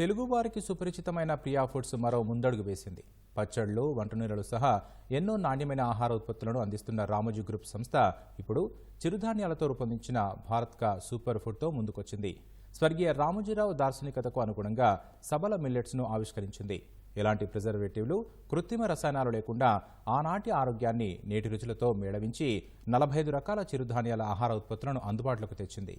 తెలుగువారికి సుపరిచితమైన ప్రియా ఫుడ్స్ మరో ముందడుగు వేసింది. పచ్చళ్ళు వంటనూనెలు సహా ఎన్నో నాణ్యమైన ఆహార ఉత్పత్తులను అందిస్తున్న రామోజీ గ్రూప్ సంస్థ ఇప్పుడు చిరుధాన్యాలతో రూపొందించిన భారత్ కా సూపర్ ఫుడ్తో ముందుకొచ్చింది. స్వర్గీయ రామోజీరావు దార్శనికతకు అనుగుణంగా సబల మిల్లెట్స్ను ఆవిష్కరించింది. ఎలాంటి ప్రిజర్వేటివ్లు కృత్రిమ రసాయనాలు లేకుండా ఆనాటి ఆరోగ్యాన్ని నేటి రుచులతో మేళవించి నలభై ఐదు రకాల చిరుధాన్యాల ఆహార ఉత్పత్తులను అందుబాటులోకి తెచ్చింది.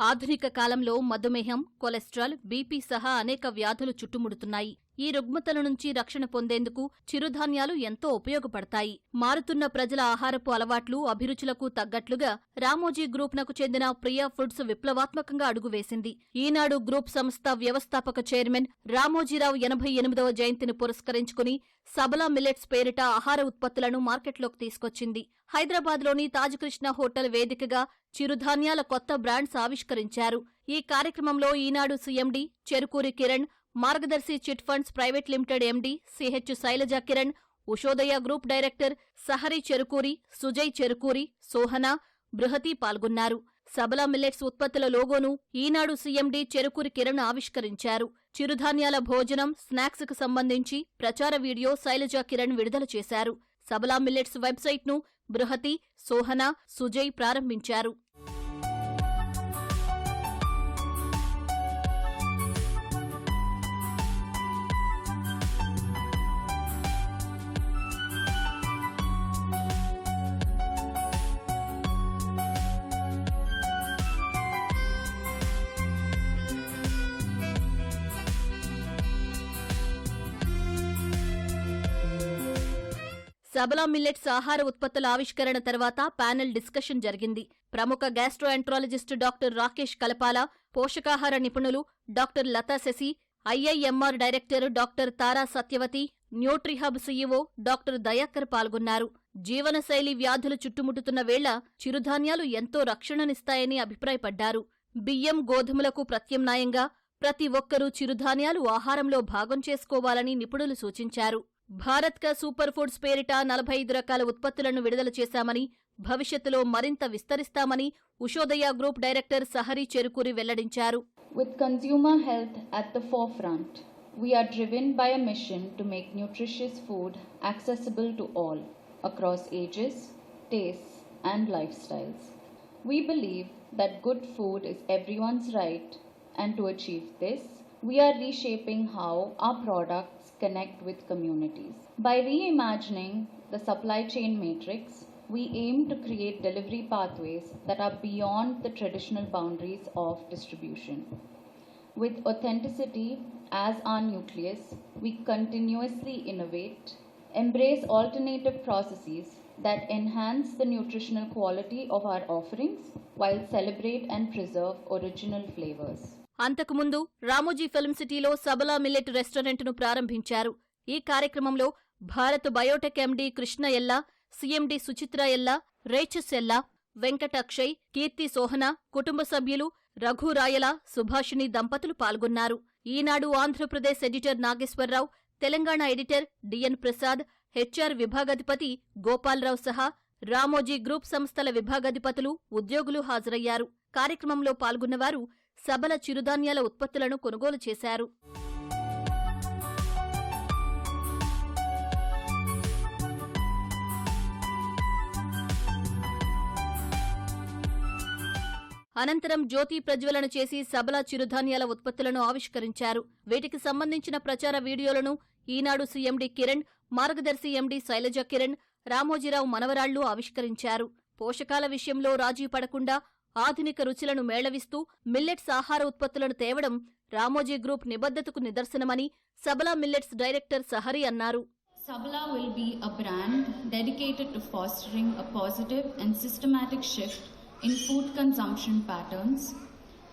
ఆధునిక కాలంలో మధుమేహం కొలెస్ట్రాల్ బీపీ సహా అనేక వ్యాధులు చుట్టుముడుతున్నాయి. ఈ రుగ్మతల నుంచి రక్షణ పొందేందుకు చిరుధాన్యాలు ఎంతో ఉపయోగపడతాయి. మారుతున్న ప్రజల ఆహారపు అలవాట్లు అభిరుచులకు తగ్గట్లుగా రామోజీ గ్రూప్నకు చెందిన ప్రియా ఫుడ్స్ విప్లవాత్మకంగా అడుగువేసింది. ఈనాడు గ్రూప్ సంస్థ వ్యవస్థాపక చైర్మన్ రామోజీరావు ఎనభై ఎనిమిదవ జయంతిని పురస్కరించుకుని సబలా మిల్లెట్స్ పేరిట ఆహార ఉత్పత్తులను మార్కెట్లోకి తీసుకొచ్చింది. హైదరాబాద్లోని తాజ్కృష్ణ హోటల్ వేదికగా చిరుధాన్యాల కొత్త బ్రాండ్స్ ఆవిష్కరించారు. ఈ కార్యక్రమంలో ఈనాడు CMD Cherukuri Kiran Margadarsi chit funds private limited MD CH Sailaja Kiran Ushodaya group director Sahari Cherukuri Sujay Cherukuri Sohana Bruhathi పాల్గొన్నారు. సబలా మిల్లెట్స్ ఉత్పత్తుల లోగోను ఈనాడు సీఎండీ చెరుకూరి కిరణ్ ఆవిష్కరించారు. చిరుధాన్యాల భోజనం స్నాక్స్కు సంబంధించి ప్రచార వీడియో శైలజ కిరణ్ విడుదల చేశారు. సబలా మిల్లెట్స్ వెబ్సైట్ను బృహతి సోహన సుజయ్ ప్రారంభించారు. సబలా మిల్లెట్స్ ఆహార ఉత్పత్తుల ఆవిష్కరణ తర్వాత ప్యానెల్ డిస్కషన్ జరిగింది. ప్రముఖ గ్యాస్ట్రోఎంట్రాలజిస్టు డాక్టర్ రాకేష్ కలపాల పోషకాహార నిపుణులు doctor Latha Sasi IIMR director doctor Tara Sathyavathi Nutrihub CEO doctor Dayakar పాల్గొన్నారు. జీవనశైలి వ్యాధులు చుట్టుముట్టుతున్న వేళ చిరుధాన్యాలు ఎంతో రక్షణనిస్తాయని అభిప్రాయపడ్డారు. బియ్యం గోధుమలకు ప్రత్యామ్నాయంగా ప్రతి ఒక్కరూ చిరుధాన్యాలు ఆహారంలో భాగం చేసుకోవాలని నిపుణులు సూచించారు. భారత్ క సూపర్ ఫుడ్స్ పేరిట నలభై రకాల ఉత్పత్తులను విడుదల చేశామని భవిష్యత్తులో మరింత విస్తరిస్తామని ఉషోదయ గ్రూప్ డైరెక్టర్ సహరి చెరుకూరి వెల్లడించారు. With consumer health at the forefront we're driven by a mission to make nutritious food accessible to all across ages taste and lifestyles we believe that good food is every right and to achieve this we are reshaping how our products connect with communities. By reimagining the supply chain matrix, we aim to create delivery pathways that are beyond the traditional boundaries of distribution. With authenticity as our nucleus, we continuously innovate, embrace alternative processes that enhance the nutritional quality of our offerings while celebrate and preserve original flavors. అంతకుముందు Ramoji film సిటీలో సబలా millet రెస్టారెంట్ను ప్రారంభించారు. ఈ కార్యక్రమంలో Bharat Biotech MD Krishna ఎల్లా CMD Suchitra ఎల్లా రేచస్ ఎల్లా వెంకట అక్షయ్ కీర్తి సోహన కుటుంబ సభ్యులు రఘు రాయల సుభాషిణి దంపతులు పాల్గొన్నారు. Eenadu Andhra Pradesh editor Nageswara Rao Telangana editor DN Prasad HR విభాగాధిపతి Gopala Rao సహా రామోజీ గ్రూప్ సంస్థల విభాగాధిపతులు ఉద్యోగులు హాజరయ్యారు. కార్యక్రమంలో పాల్గొన్నవారు సబల చిరుధాన్యాల ఉత్పత్తులను కొనుగోలు చేశారు. అనంతరం జ్యోతి ప్రజ్వలన చేసి సబల చిరుధాన్యాల ఉత్పత్తులను ఆవిష్కరించారు. వీటికి సంబంధించిన ప్రచార వీడియోలను ఈనాడు సీఎండి కిరణ్ మార్గదర్శి ఎండి శైలజ కిరణ్ రామోజీరావు మనవరాళ్ళు ఆవిష్కరించారు. పోషకాల విషయంలో రాజీ పడకుండా ఆధునిక రుచులను మేళవిస్తూ మిల్లెట్స్ ఆహార ఉత్పత్తులను తేవడం రామోజీ గ్రూప్ నిబద్ధతకు నిదర్శనమని సబలా మిల్లెట్స్ డైరెక్టర్ సహరి అన్నారు Sabla will be a brand dedicated to fostering a positive and systematic shift in food consumption patterns,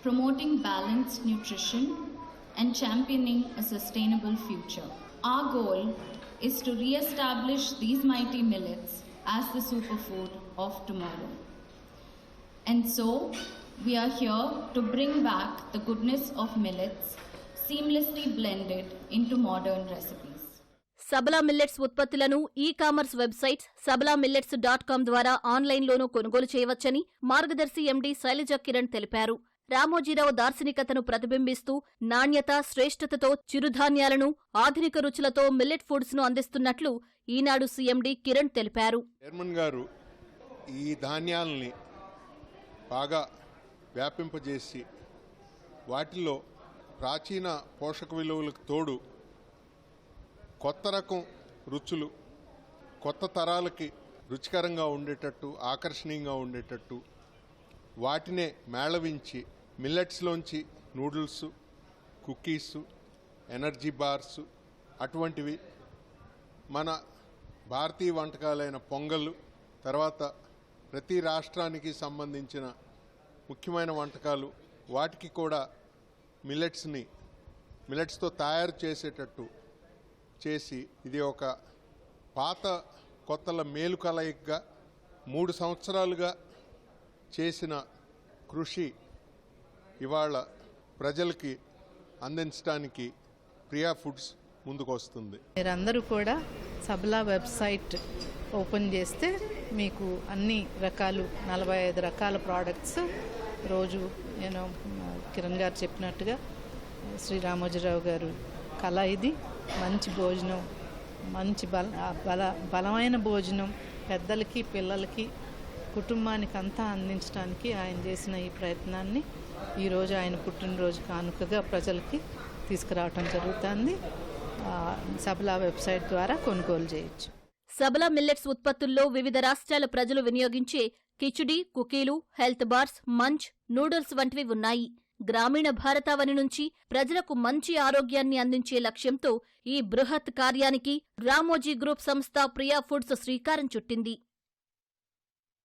promoting balanced nutrition, and championing a sustainable future. Our goal is to re establish these mighty millets as the superfood of tomorrow. And so, we are here to bring back the goodness of millets seamlessly blended into modern recipes. Sabala millets ఉత్పత్తులను ecommerce website Sabala millets dot com ద్వారా ఆన్లైన్లోనూ కొనుగోలు చేయవచ్చని మార్గదర్శి MD Shailaja Kiran తెలిపారు రామోజీరావు దార్శనికతను ప్రతిబింబిస్తూ నాణ్యత శ్రేష్ఠతతో చిరుధాన్యాలను ఆధునిక రుచులతో మిల్లెట్ ఫుడ్స్ను అందిస్తున్నట్లు ఈనాడు సీఎండీ కిరణ్ తెలిపారు చైర్మన్ గారు ఈ ధాన్యాలని బాగా వ్యాపింపజేసి వాటిలో ప్రాచీన పోషక విలువలకు తోడు కొత్త రకం రుచులు కొత్త తరాలకి రుచికరంగా ఉండేటట్టు ఆకర్షణీయంగా ఉండేటట్టు వాటినే మేళవించి మిల్లెట్స్లోంచి నూడిల్స్ కుకీస్ ఎనర్జీ బార్స్ అటువంటివి మన భారతీయ వంటకాలైన పొంగల్ తర్వాత ప్రతి రాష్ట్రానికి సంబంధించిన ముఖ్యమైన వంటకాలు వాటికి కూడా మిల్లెట్స్ని మిల్లెట్స్తో తయారు చేసేటట్టు చేసి ఇది ఒక పాత కొత్తల మేలు కలయికగా మూడు సంవత్సరాలుగా చేసిన కృషి ఇవాళ ప్రజలకి అందించడానికి ప్రియా ఫుడ్స్ ముందుకు వస్తుంది మీరందరూ కూడా సబ్లా వెబ్సైట్ ఓపెన్ చేస్తే మీకు అన్ని రకాలు నలభై ఐదు రకాల ప్రోడక్ట్స్ రోజు నేను కిరణ్ గారు చెప్పినట్టుగా శ్రీ రామోజీరావు గారు కళ ఇది. మంచి భోజనం మంచి బల బల బలమైన భోజనం పెద్దలకి పిల్లలకి కుటుంబానికి అంతా అందించడానికి ఆయన చేసిన ఈ ప్రయత్నాన్ని ఈరోజు ఆయన పుట్టినరోజు కానుకగా ప్రజలకి తీసుకురావటం జరుగుతుంది. సబలా వెబ్సైట్ ద్వారా కొనుగోలు చేయొచ్చు. సబలా మిల్లెట్స్ ఉత్పత్తుల్లో వివిధ రాష్ట్రాల ప్రజలు వినియోగించే కిచిడి కుకీలు హెల్త్ బార్స్ మంచ్ నూడిల్స్ వంటివి ఉన్నాయి. గ్రామీణ భారతావని నుంచి ప్రజలకు మంచి ఆరోగ్యాన్ని అందించే లక్ష్యంతో ఈ బృహత్ కార్యానికి రామోజీ గ్రూప్ సంస్థ ప్రియా ఫుడ్స్ శ్రీకారం చుట్టింది.